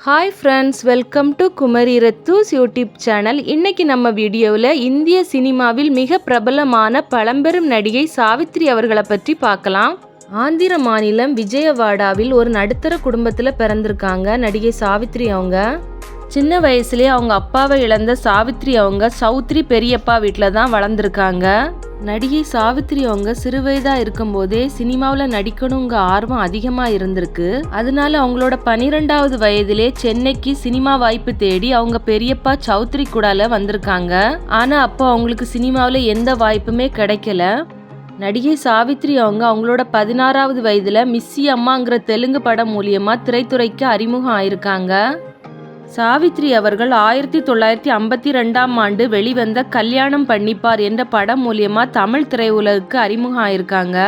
Hi friends welcome to Kumari ரத்தூஸ் YouTube channel இன்னைக்கு நம்ம வீடியோவில் இந்திய சினிமாவில் மிக பிரபலமான பழம்பெரும் நடிகை சாவித்ரி அவர்களை பற்றி பார்க்கலாம். ஆந்திர மாநிலம் விஜயவாடாவில் ஒரு நடுத்தர குடும்பத்தில் பிறந்திருக்காங்க நடிகை சாவித்ரி அவங்க. சின்ன வயசுலேயே அவங்க அப்பாவை இழந்த சாவித்ரி அவங்க சௌத்ரி பெரியப்பா வீட்டில் தான் வளர்ந்துருக்காங்க. நடிகை சாவித்ரி அவங்க சிறுவயதா இருக்கும்போதே சினிமாவில் நடிக்கணுங்க ஆர்வம் அதிகமாக இருந்திருக்கு. அதனால அவங்களோட பனிரெண்டாவது வயதிலே சென்னைக்கு சினிமா வாய்ப்பு தேடி அவங்க பெரியப்பா சௌத்ரி கூடால வந்திருக்காங்க. ஆனால் அப்போ அவங்களுக்கு சினிமாவில் எந்த வாய்ப்புமே கிடைக்கல. நடிகை சாவித்ரி அவங்க அவங்களோட பதினாறாவது வயதில் மிஸ்ஸி அம்மாங்கிற தெலுங்கு படம் மூலியமாக திரைத்துறைக்கு அறிமுகம் ஆயிருக்காங்க. சாவித்ரி அவர்கள் ஆயிரத்தி தொள்ளாயிரத்தி ஐம்பத்தி ரெண்டாம் ஆண்டு வெளிவந்த கல்யாணம் பண்ணிப்பார் என்ற படம் மூலியமா தமிழ் திரையுலகுக்கு அறிமுகம் ஆயிருக்காங்க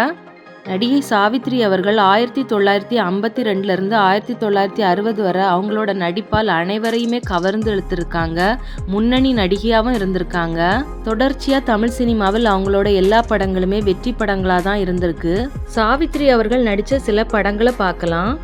நடிகை சாவித்ரி அவர்கள் ஆயிரத்தி தொள்ளாயிரத்தி ஐம்பத்தி ரெண்டுலேருந்து ஆயிரத்தி தொள்ளாயிரத்தி அறுபது வரை அவங்களோட நடிப்பால் அனைவரையுமே கவர்ந்து இழுத்துருக்காங்க. முன்னணி நடிகையாகவும் இருந்திருக்காங்க. தொடர்ச்சியாக தமிழ் சினிமாவில் அவங்களோட எல்லா படங்களுமே வெற்றி படங்களாக தான் இருந்திருக்கு. சாவித்ரி அவர்கள் நடித்த சில படங்களை பார்க்கலாம்.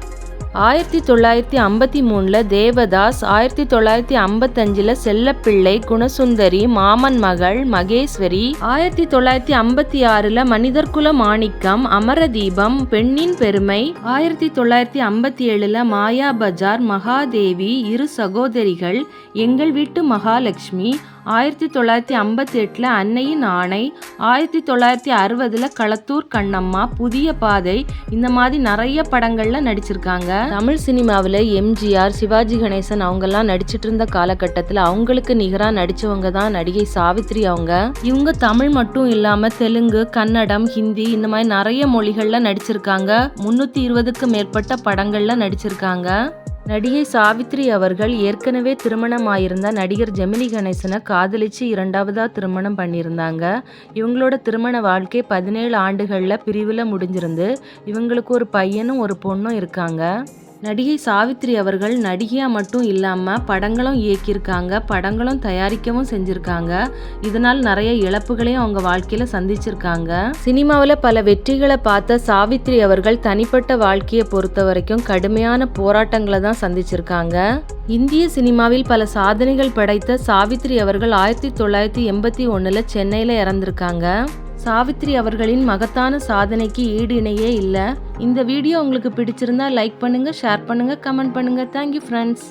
ஆயிரத்தி தொள்ளாயிரத்தி ஐம்பத்தி மூணில் தேவதாஸ் ஆயிரத்தி தொள்ளாயிரத்தி ஐம்பத்தஞ்சில் செல்லப்பிள்ளை குணசுந்தரி மாமன் மகள் மகேஸ்வரி ஆயிரத்தி தொள்ளாயிரத்தி ஐம்பத்தி ஆறில் மனிதர்குல மாணிக்கம் அமரதீபம் பெண்ணின் பெருமை ஆயிரத்தி தொள்ளாயிரத்தி ஐம்பத்தி ஏழில் மாயா பஜார் மகாதேவி இரு சகோதரிகள் எங்கள் வீட்டு மகாலட்சுமி ஆயிரத்தி தொள்ளாயிரத்தி ஐம்பத்தி எட்டில் அன்னையின் ஆணை ஆயிரத்தி தொள்ளாயிரத்தி அறுபதில் களத்தூர் கண்ணம்மா புதிய பாதை. இந்த மாதிரி நிறைய படங்களில் நடிச்சிருக்காங்க. தமிழ் சினிமாவில் எம்ஜிஆர் சிவாஜி கணேசன் அவங்கெல்லாம் நடிச்சிட்டு இருந்த காலகட்டத்தில் அவங்களுக்கு நிகராக நடித்தவங்க தான் நடிகை சாவித்ரி அவங்க. இவங்க தமிழ் மட்டும் இல்லாமல் தெலுங்கு கன்னடம் ஹிந்தி இந்த மாதிரி நிறைய மொழிகளில் நடிச்சிருக்காங்க. முந்நூற்றி இருபதுக்கு மேற்பட்ட படங்களில் நடிச்சிருக்காங்க. நடிகை சாவித்ரி அவர்கள் ஏற்கனவே திருமணமாயிருந்த நடிகர் ஜெமினி கணேசனை காதலிச்சு இரண்டாவதா திருமணம் பண்ணியிருந்தாங்க. இவங்களோட திருமண வாழ்க்கை பதினேழு ஆண்டுகளில் பிரிவில் முடிஞ்சிருந்து இவங்களுக்கு ஒரு பையனும் ஒரு பொண்ணும் இருக்காங்க. நடிகை சாவித்ரி அவர்கள் நடிகையாக மட்டும் இல்லாமல் படங்களும் இயக்கியிருக்காங்க படங்களும் தயாரிக்கவும் செஞ்சுருக்காங்க. இதனால் நிறைய இழப்புகளையும் அவங்க வாழ்க்கையில் சந்திச்சிருக்காங்க. சினிமாவில் பல வெற்றிகளை பார்த்த சாவித்ரி அவர்கள் தனிப்பட்ட வாழ்க்கையை பொறுத்த வரைக்கும் கடுமையான போராட்டங்களை தான் சந்திச்சிருக்காங்க. இந்திய சினிமாவில் பல சாதனைகள் படைத்த சாவித்ரி அவர்கள் ஆயிரத்தி தொள்ளாயிரத்தி எண்பத்தி ஒன்றில் சென்னையில் இறந்திருக்காங்க. சாவித்ரி அவர்களின் மகத்தான சாதனைக்கு ஈடு இணையே இல்லை. இந்த வீடியோ உங்களுக்கு பிடிச்சிருந்தா லைக் பண்ணுங்கள் ஷேர் பண்ணுங்கள் கமெண்ட் பண்ணுங்க. Thank you friends